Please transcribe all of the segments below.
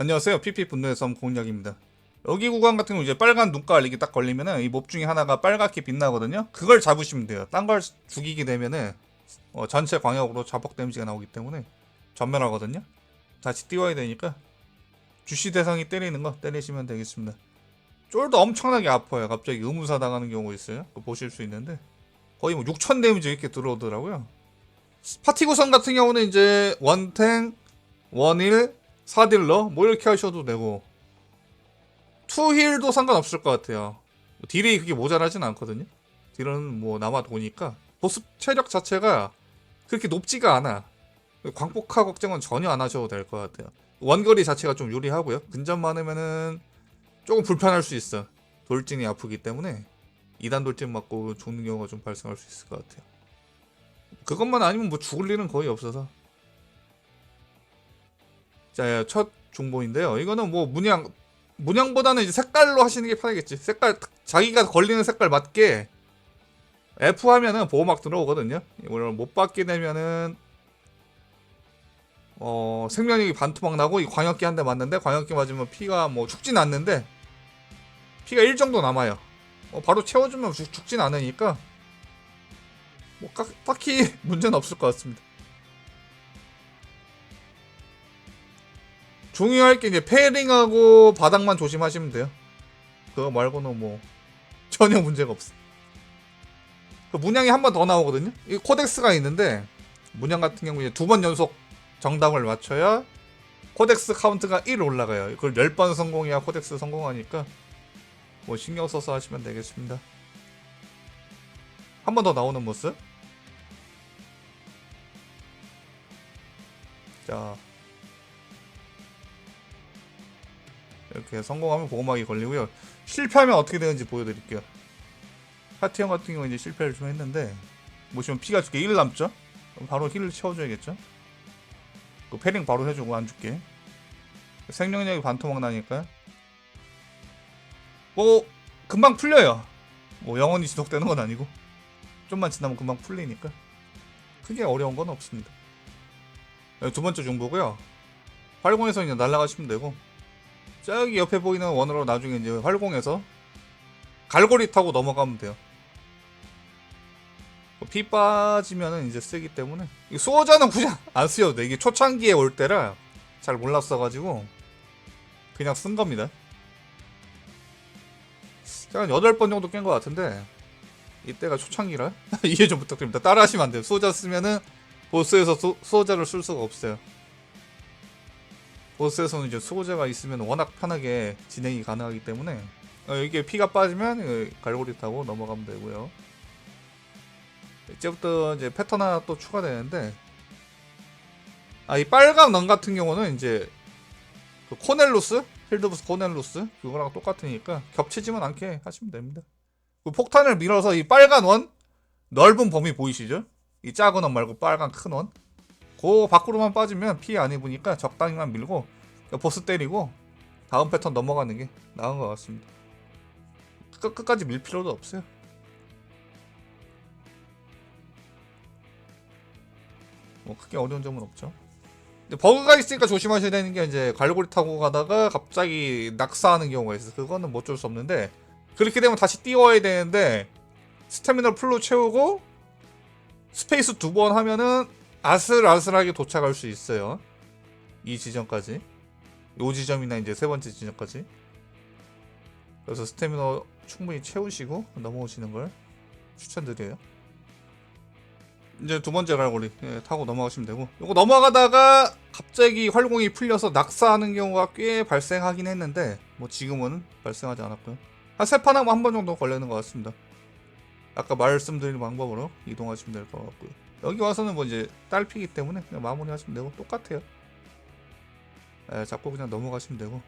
안녕하세요. PP 분노의 섬 공략입니다. 여기 구간 같은 경우 이제 빨간 눈깔 이게 딱 걸리면은 이 몹 중에 하나가 빨갛게 빛나거든요. 그걸 잡으시면 돼요. 딴 걸 죽이게 되면은 어, 전체 광역으로 자폭 데미지가 나오기 때문에 전멸하거든요. 다시 띄워야 되니까 주시 대상이 때리는 거 때리시면 되겠습니다. 쫄도 엄청나게 아파요. 갑자기 의무사 당하는 경우 있어요. 보실 수 있는데 거의 뭐 6천 데미지 이렇게 들어오더라고요. 파티 구성 같은 경우는 이제 원탱, 원일, 사딜러 뭐 이렇게 하셔도 되고 투힐도 상관없을 것 같아요. 딜이 그게 모자라진 않거든요. 딜은 뭐 남아 도니까 보스 체력 자체가 그렇게 높지가 않아. 광폭화 걱정은 전혀 안 하셔도 될 것 같아요. 원거리 자체가 좀 유리하고요. 근접 많으면은 조금 불편할 수 있어. 돌진이 아프기 때문에 2단 돌진 맞고 죽는 경우가 좀 발생할 수 있을 것 같아요. 그것만 아니면 뭐 죽을 일은 거의 없어서. 자, 첫 중보인데요. 이거는 뭐 문양 문양보다는 이제 색깔로 하시는 게 편하겠지. 색깔 자기가 걸리는 색깔 맞게 F 하면은 보호막 들어오거든요. 이걸 못 받게 되면은 어 생명력이 반토막 나고 이 광역기 한 대 맞는데 광역기 맞으면 피가 뭐 죽진 않는데 피가 1 정도 남아요. 어, 바로 채워주면 죽, 죽진 않으니까 뭐 까- 딱히 문제는 없을 것 같습니다. 중요할 게 이제 페링하고 바닥만 조심하시면 돼요. 그거 말고는 뭐 전혀 문제가 없어. 그 문양이 한 번 더 나오거든요. 이 코덱스가 있는데 문양 같은 경우 이제 두 번 연속 정답을 맞춰야 코덱스 카운트가 1 올라가요. 그걸 10번 성공해야 코덱스 성공하니까 뭐 신경 써서 하시면 되겠습니다. 한 번 더 나오는 모습. 자. 이렇게 성공하면 보호막이 걸리고요. 실패하면 어떻게 되는지 보여드릴게요. 파티형 같은 경우 이제 실패를 좀 했는데 보시면 피가 죽게 1 남죠? 바로 힐을 채워줘야겠죠? 그 패링 바로 해주고 안 죽게. 생명력이 반토막 나니까 뭐 금방 풀려요. 뭐 영원히 지속되는 건 아니고 좀만 지나면 금방 풀리니까 크게 어려운 건 없습니다. 네, 두 번째 중보고요. 활공에서 그냥 날아가시면 되고 저기 옆에 보이는 원으로 나중에 이제 활공에서 갈고리 타고 넘어가면 돼요. 뭐피 빠지면은 이제 쓰기 때문에 이 수호자는 굳이 안 쓰여도 돼. 이게 초창기에 올 때라 잘 몰랐어가지고 그냥 쓴 겁니다. 제가 한 8번 정도 깬 것 같은데 이때가 초창기라 이해 좀 부탁드립니다. 따라 하시면 안 돼요. 수호자 쓰면은 보스에서 수, 수호자를 쓸 수가 없어요. 보스에서는 이제 수호자가 있으면 워낙 편하게 진행이 가능하기 때문에 어, 이게 피가 빠지면 어, 갈고리 타고 넘어가면 되고요. 이제부터 이제 패턴 하나 또 추가되는데 아 이 빨강 넌 같은 경우는 이제 그 코넬루스 필드부스 코넬루스 그거랑 똑같으니까 겹치지만 않게 하시면 됩니다. 그 폭탄을 밀어서 이 빨간 원 넓은 범위 보이시죠? 이 작은 원 말고 빨간 큰 원. 그 밖으로만 빠지면 피해 안 입으니까 적당히만 밀고 보스 때리고 다음 패턴 넘어가는 게 나은 것 같습니다. 끝, 끝까지 밀 필요도 없어요. 뭐 크게 어려운 점은 없죠. 버그가 있으니까 조심하셔야 되는 게 이제 갈고리 타고 가다가 갑자기 낙사하는 경우가 있어요. 그거는 뭐 어쩔 수 없는데 그렇게 되면 다시 띄워야 되는데 스태미너를 풀로 채우고 스페이스 두 번 하면은 아슬아슬하게 도착할 수 있어요. 이 지점까지. 요 지점이나 이제 세 번째 지점까지. 그래서 스태미너 충분히 채우시고 넘어오시는 걸 추천드려요. 이제 두 번째 갈고리 예, 타고 넘어가시면 되고 요거 넘어가다가 갑자기 활공이 풀려서 낙사하는 경우가 꽤 발생하긴 했는데 뭐 지금은 발생하지 않았고요. 한 세 판 하면 한 번 정도 걸리는 것 같습니다. 아까 말씀드린 방법으로 이동하시면 될 것 같고요. 여기 와서는 뭐 이제 딸피기 때문에 그냥 마무리하시면 되고 똑같아요. 예, 잡고 그냥 넘어가시면 되고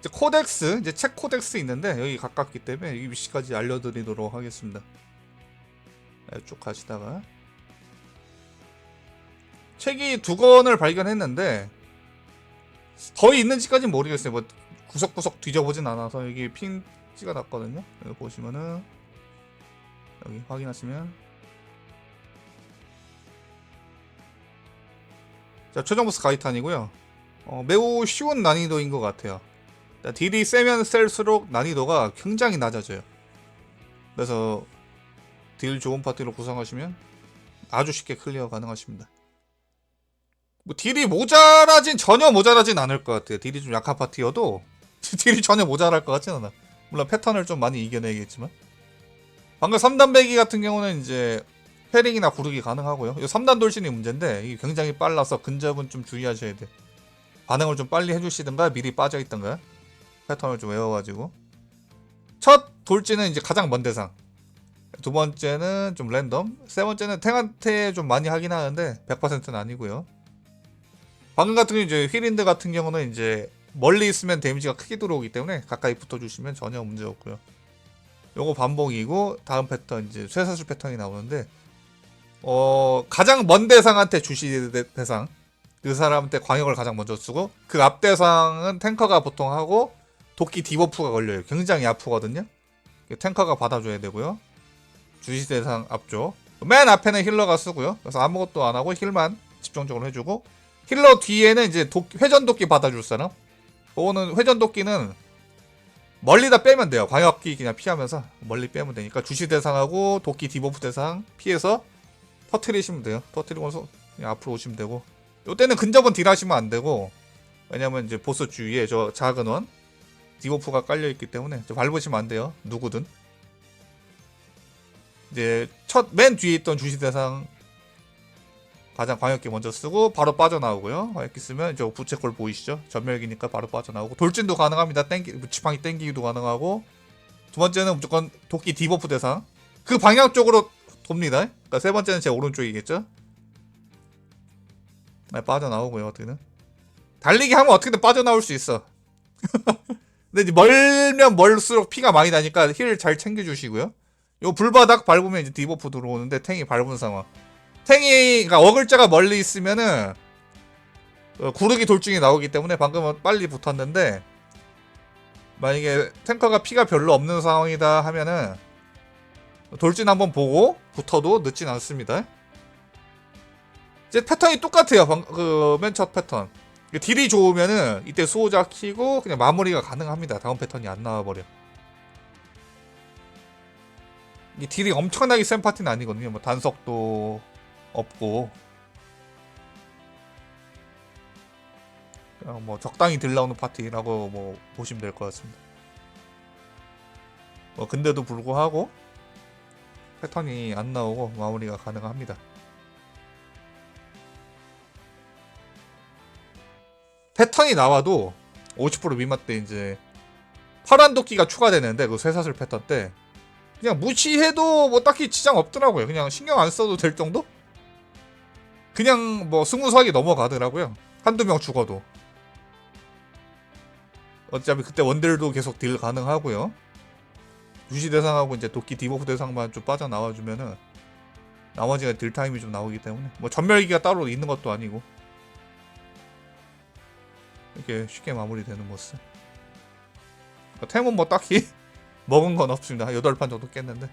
이제 코덱스 이제 책 코덱스 있는데 여기 가깝기 때문에 이 위치까지 알려드리도록 하겠습니다. 예, 쭉 가시다가 책이 두 권을 발견했는데 거의 있는지까지는 모르겠어요. 뭐 구석구석 뒤져보진 않아서 여기 핀 찍어 놨거든요. 여기 보시면은 여기 확인하시면 자 최종 보스 가이탄이고요. 어, 매우 쉬운 난이도인 것 같아요. 일단 딜이 세면 셀수록 난이도가 굉장히 낮아져요. 그래서 딜 좋은 파티로 구성하시면 아주 쉽게 클리어 가능하십니다. 뭐 딜이 모자라진 전혀 모자라진 않을 것 같아요. 딜이 좀 약한 파티여도 딜이 전혀 모자랄 것 같진 않아. 물론 패턴을 좀 많이 이겨내겠지만 방금 3단 배기 같은 경우는 이제 패링이나 구르기 가능하고요. 이 3단 돌진이 문제인데 이게 굉장히 빨라서 근접은 좀 주의하셔야 돼. 반응을 좀 빨리 해주시든가 미리 빠져 있던가 패턴을 좀 외워가지고 첫 돌진은 이제 가장 먼 대상. 두 번째는 좀 랜덤. 세 번째는 탱한테 좀 많이 하긴 하는데 100%는 아니고요. 방금 같은 경우 이제 휠인드 같은 경우는 이제 멀리 있으면 데미지가 크게 들어오기 때문에 가까이 붙어주시면 전혀 문제 없고요. 요거 반복이고 다음 패턴 이제 쇠사슬 패턴이 나오는데 어 가장 먼 대상한테 주시 대- 대상 그 사람한테 광역을 가장 먼저 쓰고 그 앞 대상은 탱커가 보통 하고 도끼 디버프가 걸려요. 굉장히 아프거든요. 탱커가 받아줘야 되고요. 주시 대상 앞쪽 맨 앞에는 힐러가 쓰고요. 그래서 아무것도 안 하고 힐만 집중적으로 해주고 힐러 뒤에는 이제 도, 회전 도끼 받아줄 사람. 그거는 회전 도끼는 멀리다 빼면 돼요. 광역기 그냥 피하면서 멀리 빼면 되니까 주시 대상하고 도끼 디버프 대상 피해서 터트리시면 돼요. 터트리고서 앞으로 오시면 되고. 요때는 근접은 딜하시면 안 되고 왜냐면 이제 보스 주위에 저 작은 원 디버프가 깔려 있기 때문에 저 밟으시면 안 돼요. 누구든. 이제 첫 맨 뒤에 있던 주시 대상 가장 광역기 먼저 쓰고 바로 빠져나오고요. 광역기 쓰면 저 부채꼴 보이시죠? 전멸기니까 바로 빠져나오고 돌진도 가능합니다. 땡기 지팡이 땡기기도 가능하고 두 번째는 무조건 도끼 디버프 대상 그 방향 쪽으로 돕니다. 그러니까 세 번째는 제 오른쪽이겠죠? 네, 빠져나오고요. 어떻게든 달리기 하면 어떻게든 빠져나올 수 있어. 근데 이제 멀면 멀수록 피가 많이 나니까 힐 잘 챙겨주시고요. 요 불바닥 밟으면 이제 디버프 들어오는데 탱이 밟은 상황. 탱이 그러니까 어글자가 멀리 있으면은 어, 구르기 돌진이 나오기 때문에 방금은 빨리 붙었는데 만약에 탱커가 피가 별로 없는 상황이다 하면은 돌진 한번 보고 붙어도 늦진 않습니다. 이제 패턴이 똑같아요. 그맨 첫 패턴. 딜이 좋으면은 이때 수호자 키고 그냥 마무리가 가능합니다. 다음 패턴이 안 나와 버려. 이 딜이 엄청나게 센 파티는 아니거든요. 뭐 단속도 없고 뭐 적당히 딜 나오는 파티라고 뭐 보시면 될 것 같습니다. 뭐 근데도 불구하고 패턴이 안 나오고 마무리가 가능합니다. 패턴이 나와도 50% 미만 때 이제 파란 도끼가 추가되는데 그 쇠사슬 패턴 때 그냥 무시해도 뭐 딱히 지장 없더라고요. 그냥 신경 안 써도 될 정도? 그냥 뭐 스무스하게 넘어가더라고요. 한두 명 죽어도. 어차피 그때 원딜도 계속 딜 가능하고요. 유시 대상하고 이제 도끼 디버프 대상만 좀 빠져나와주면은 나머지가 딜 타임이 좀 나오기 때문에 뭐 전멸기가 따로 있는 것도 아니고 이렇게 쉽게 마무리되는 모습. 템은 뭐 딱히 먹은 건 없습니다. 한 8판 정도 깼는데.